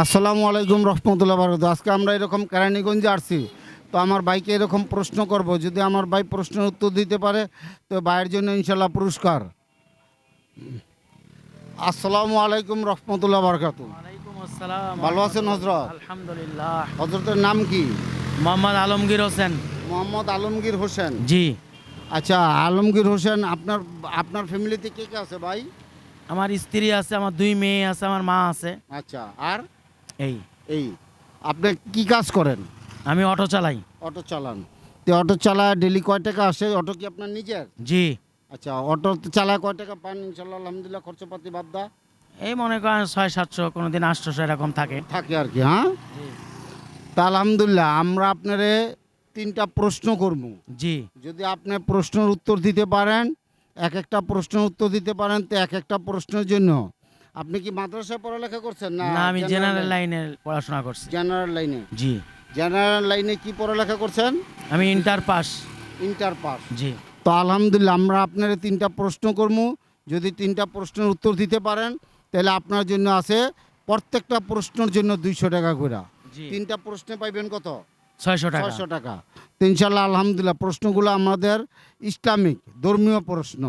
আসসালামু আলাইকুম রহমতুল্লাহ বারকাত আজকে আমরা এরকম কেরানীগঞ্জে আসছি। তো আমার বাইকে এরকম প্রশ্ন করব। যদি আমার ভাই প্রশ্নের উত্তর দিতে পারে তো ভাইয়ের জন্য ইনশাল্লাহ পুরস্কার। আসসালামু আলাইকুম রহমতুল্লাহ বারকাত ভালো আছেন হজরত? আলহামদুলিল্লাহ। হজরতের নাম কি? মোহাম্মদ আলমগীর হোসেন। মোহাম্মদ আলমগীর হোসেন? জি। আচ্ছা আলমগীর হোসেন আপনার আপনার ফ্যামিলিতে কে কে আছে ভাই? আমার স্ত্রী আছে আমার দুই মেয়ে আছে আমার মা আছে। আচ্ছা আর? এই। এই। আপনি কি কাজ করেন? আমি অটো চালাই। অটো চালান। তো অটো চালায় ডেলি কয় টাকা আসে? অটো কি আপনার নিজের? জি। আচ্ছা অটো চালায় কয় টাকা পান? ইনশাল্লাহ আলহামদুলিল্লাহ খরচপাতি বাদ দা এই মনে করেন ছয় সাতশো কোনো দিন আটশোশো এরকম থাকে। থাকে আর কি হ্যাঁ? তা আলহামদুলিল্লাহ আমরা আপনারে তিনটা প্রশ্ন করব। জি। যদি আপনি প্রশ্নের উত্তর দিতে পারেন এক একটা প্রশ্নের উত্তর দিতে পারেন তো এক একটা প্রশ্নের জন্য আপনি কি মাদ্রাসায় পড়ালেখা করছেন না না আমি জেনারেল লাইনে পড়াশোনা করছি। জেনারেল লাইনে জি। জেনারেল লাইনে কি পড়ালেখা করছেন? আমি ইন্টার পাস ইন্টার পাস জি। তো আলহামদুলিল্লাহ আমরা আপনার তিনটা প্রশ্ন করব যদি তিনটা প্রশ্নের উত্তর দিতে পারেন তাহলে আপনার জন্য আছে প্রত্যেকটা প্রশ্নের জন্য দুইশো টাকা করে। জি। তিনটা প্রশ্নে পাইবেন কত? ছয়শো টাকা। ছয়শো টাকা। ইনশাল্লাহ আলহামদুলিল্লাহ প্রশ্নগুলো আমাদের ইসলামিক ধর্মীয় প্রশ্ন।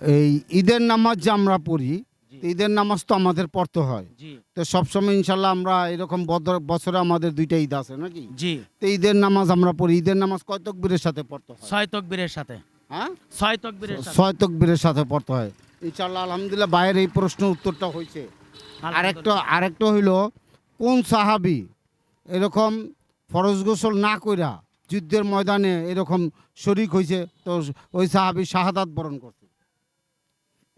এই ঈদের নামাজ যে আমরা পড়ি ঈদের নামাজ তো আমাদের পড়তে হয়। তো সবসময় ইনশাল্লাহ আমরা এরকম বছরে আমাদের দুইটা ঈদ আছে নাকি? জি। তো ঈদের নামাজ আমরা পড়ি ঈদের নামাজ কয় তকবীরের সাথে পড়তে হয়? ছয় তকবীরের সাথে। হ্যাঁ? ছয় তকবীরের সাথে। ছয় তকবীরের সাথে পড়তে হয়। ইনশাল্লাহ আলহামদুলিল্লাহ বাইরের এই প্রশ্নের উত্তরটা হয়েছে। আরেকটা আরেকটা হইল কোন সাহাবি এরকম ফরজ গোসল না কইরা যুদ্ধের ময়দানে এরকম শরিক হয়েছে তো ওই সাহাবি শাহাদাত বরণ করছে?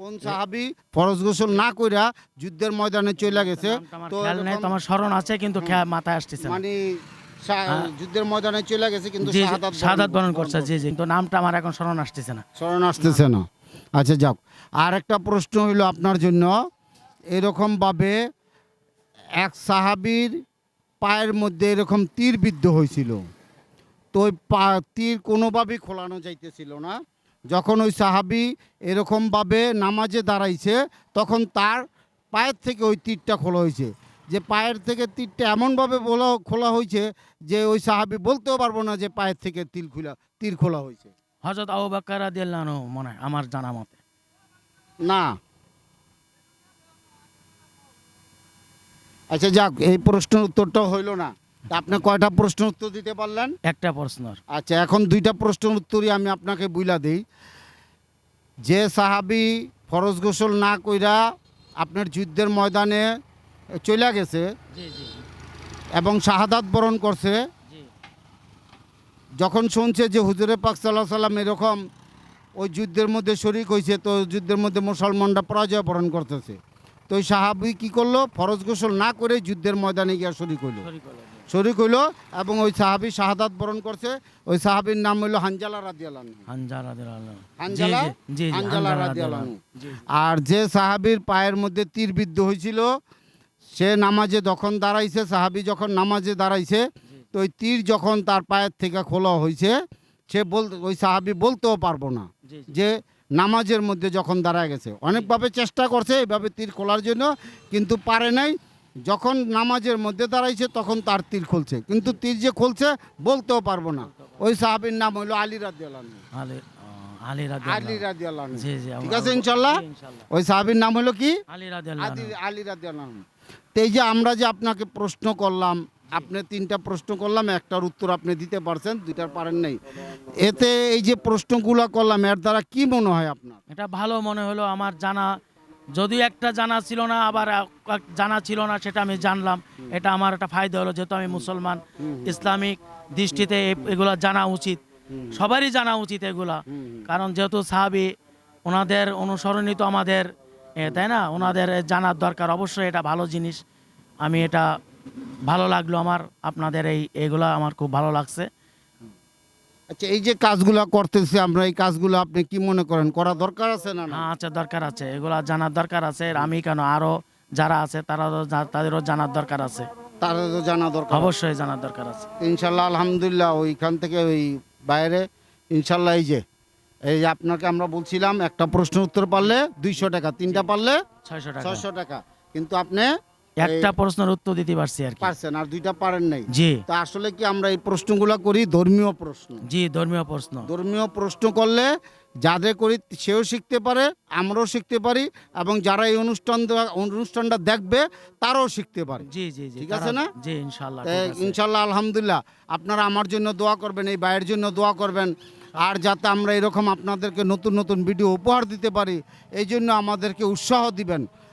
কোন সাহাবি ফরজ গোসল না কইরা যুদ্ধের ময়দানে চলে গেছে। তো খেয়াল নেই তো আমার স্মরণ আছে কিন্তু মাথায় আসতেছে মানে হ্যাঁ। যুদ্ধের ময়দানে চলে গেছে কিন্তু শাহাদাত বরণ করছে জি জি। কিন্তু নামটা আমার এখন স্মরণ আসতেছে না। স্মরণ আসতেছে না। আচ্ছা যাক। আর একটা প্রশ্ন হইল আপনার জন্য। এরকমভাবে এক সাহাবির পায়ের মধ্যে এরকম তীর বিদ্ধ হয়েছিল তো ওই পা তীর কোনোভাবেই খোলানো যাইতেছিল না। যখন ওই সাহাবি এরকমভাবে নামাজে দাঁড়াইছে তখন তার পায়ের থেকে ওই তীরটা খোলা হয়েছে। যে পায়ের থেকে তীরটা এমনভাবে বলা খোলা হয়েছে যে ওই সাহাবি বলতেও পারব না যে পায়ের থেকে তীর খোলা তীর খোলা হয়েছে। হজরত আবু বাক্কার রাদিয়াল্লাহু মনে হয় আমার জানা মতে। না। আচ্ছা যাক এই প্রশ্নের উত্তরটা হইল না। আপনি কয়টা প্রশ্ন উত্তর দিতে পারলেন? একটা প্রশ্ন আচ্ছা এখন দুইটা প্রশ্নের উত্তরই আমি আপনাকে বুইলা দিই। যে সাহাবি ফরজ গোসল না কইরা আপনার যুদ্ধের ময়দানে চলে গেছে এবং শাহাদাত বরণ করছে যখন শুনছে যে হুজুরে পাক সাল্লাহ সাল্লাম এরকম ওই যুদ্ধের মধ্যে শরিক হয়েছে তো যুদ্ধের মধ্যে মুসলমানরা পরাজয় বরণ করতেছে। তো ওই সাহাবি কী করল? ফরজ গোসল না করে যুদ্ধের ময়দানে গিয়া শরিক হইল। শরিক হইল এবং ওই সাহাবি শাহাদাত বরণ করছে। ওই সাহাবির নাম হইল হানজালা আনহু। হানজালা হানজালা? আর যে সাহাবির পায়ের মধ্যে তীর বিদ্ধ হয়েছিল সে নামাজে যখন দাঁড়াইছে সাহাবি যখন নামাজে দাঁড়াইছে তো ওই তীর যখন তার পায়ের থেকে খোলা হয়েছে সে বল ওই সাহাবি বলতেও পারব না। যে নামাজের মধ্যে যখন দাঁড়ায় গেছে। অনেকভাবে চেষ্টা করছে এইভাবে তীর খোলার জন্য কিন্তু পারে নাই। যখন নামাজের মধ্যে দাঁড়াইছে তখন তার তীর খুলছে। কিন্তু তীর যে খুলছে বলতেও পারব না। ওই সাহাবির নাম হলো আলী রাদিয়াল্লাহু। আলী ঠিক আছে ইনশাল্লাহ? ওই সাহাবির নাম হলো কি? আলী রাদিয়াল্লাহু আলী রাদিয়াল্লাহু তো এই যে আমরা যে আপনাকে প্রশ্ন করলাম আপনি তিনটা প্রশ্ন করলাম একটার উত্তর আপনি দিতে পারছেন দুইটার পারেন নাই। এতে এই যে প্রশ্নগুলো করলাম এর দ্বারা কি মনে হয় আপনার? এটা ভালো মনে হলো আমার জানা যদি একটা জানা ছিল না আবার জানা ছিল না সেটা আমি জানলাম। এটা আমার একটা ফায়দা হলো যেহেতু আমি মুসলমান ইসলামিক দৃষ্টিতে এগুলা জানা উচিত। সবারই জানা উচিত এগুলা। কারণ যেহেতু সাহাবি ওনাদের অনুসরণই তো আমাদের তাই না? ওনাদের জানার দরকার অবশ্যই এটা ভালো জিনিস। আমি এটা ভালো লাগল আমার আপনাদের এই এগুলা আমার খুব ভালো লাগছে। আচ্ছা এই যে কাজগুলো করতেছি আমরা এই কাজগুলো আপনি কি মনে করেন করা দরকার আছে না না হ্যাঁ আচ্ছা দরকার আছে। এগুলো জানার দরকার আছে। আর আমি কেন আরও যারা আছে তারা তাদেরও জানার দরকার আছে। তার তো জানা দরকার অবশ্যই জানার দরকার আছে। ইনশাল্লাহ আলহামদুলিল্লাহ ওইখান থেকে ওই বাইরে ইনশাল্লাহ এই যে এই যে আপনাকে আমরা বলছিলাম একটা প্রশ্ন উত্তর পারলে দুইশো টাকা তিনটা পারলে ছয়শো টাকা। ছয়শো টাকা। কিন্তু আপনি একটা প্রশ্নের উত্তর দিতে পারছি আর কি। পারছেন আর দুইটা পারেন নাই। জি। তা আসলে কি আমরা এই প্রশ্নগুলো করি? ধর্মীয় প্রশ্ন। জি ধর্মীয় প্রশ্ন। ধর্মীয় প্রশ্ন করলে যাদের করি সেও শিখতে পারে আমরাও শিখতে পারি এবং যারা এই অনুষ্ঠান অনুষ্ঠানটা দেখবে তারাও শিখতে পারে। জি জি জি ঠিক আছে না? জি ইনশাল্লাহ ইনশাল্লাহ আলহামদুলিল্লাহ। আপনারা আমার জন্য দোয়া করবেন এই ভাইয়ের জন্য দোয়া করবেন আর যাতে আমরা এরকম আপনাদেরকে নতুন নতুন ভিডিও উপহার দিতে পারি এই জন্য আমাদেরকে উৎসাহ দিবেন।